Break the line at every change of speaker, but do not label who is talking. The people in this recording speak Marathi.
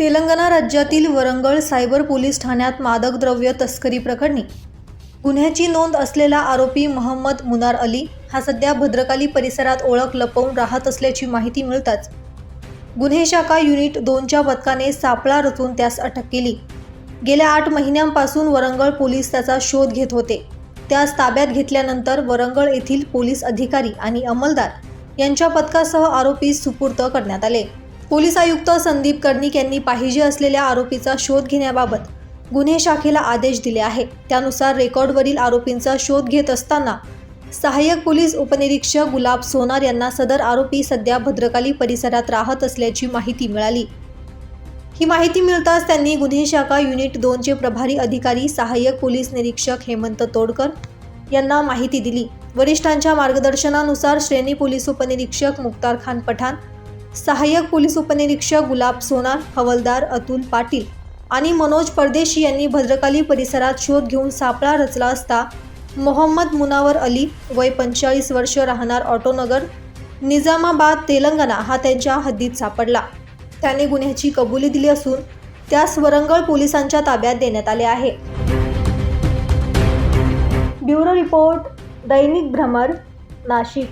तेलंगणा राज्यातील वरंगळ सायबर पोलीस ठाण्यात मादक द्रव्य तस्करी प्रकरणी गुन्ह्याची नोंद असलेला आरोपी महम्मद मुनार अली हा सध्या भद्रकाली परिसरात ओळख लपवून राहत असल्याची माहिती मिळताच गुन्हे शाखा युनिट दोनच्या पथकाने सापळा रचून त्यास अटक केली. गेल्या आठ महिन्यांपासून वरंगळ पोलीस त्याचा शोध घेत होते. त्यास ताब्यात घेतल्यानंतर वरंगळ येथील पोलीस अधिकारी आणि अंमलदार यांच्या पथकासह आरोपी सुपूर्त करण्यात आले. पोलीस आयुक्त संदीप कर्णिक यांनी पाहिजे असलेल्या आरोपीचा शोध घेण्याबाबत गुन्हे शाखेला आदेश दिले आहे. त्यानुसार रेकॉर्डवरील आरोपींचा शोध घेत असताना सहाय्यक पोलीस उपनिरीक्षक गुलाब सोनार यांना सदर आरोपी सध्या भद्रकाली परिसरात राहत असल्याची माहिती मिळाली. ही माहिती मिळताच त्यांनी गुन्हे शाखा युनिट दोनचे प्रभारी अधिकारी सहाय्यक पोलीस निरीक्षक हेमंत तोडकर यांना माहिती दिली. वरिष्ठांच्या मार्गदर्शनानुसार श्रेणी पोलीस उपनिरीक्षक मुक्तार खान पठाण सहाय्यक पोलीस उपनिरीक्षक गुलाब सोनार हवलदार अतुल पाटील आणि मनोज परदेशी यांनी भद्रकाली परिसरात शोध घेऊन सापळा रचला असता मोहम्मद मुनावर अली वय पंचेचाळीस वर्ष राहणार ऑटोनगर निजामाबाद तेलंगणा हा त्यांच्या हद्दीत सापडला. त्याने गुन्ह्याची कबुली दिली असून त्यास वरंगळ पोलिसांच्या ताब्यात देण्यात आले आहे. ब्युरो रिपोर्ट दैनिक भ्रमर नाशिक.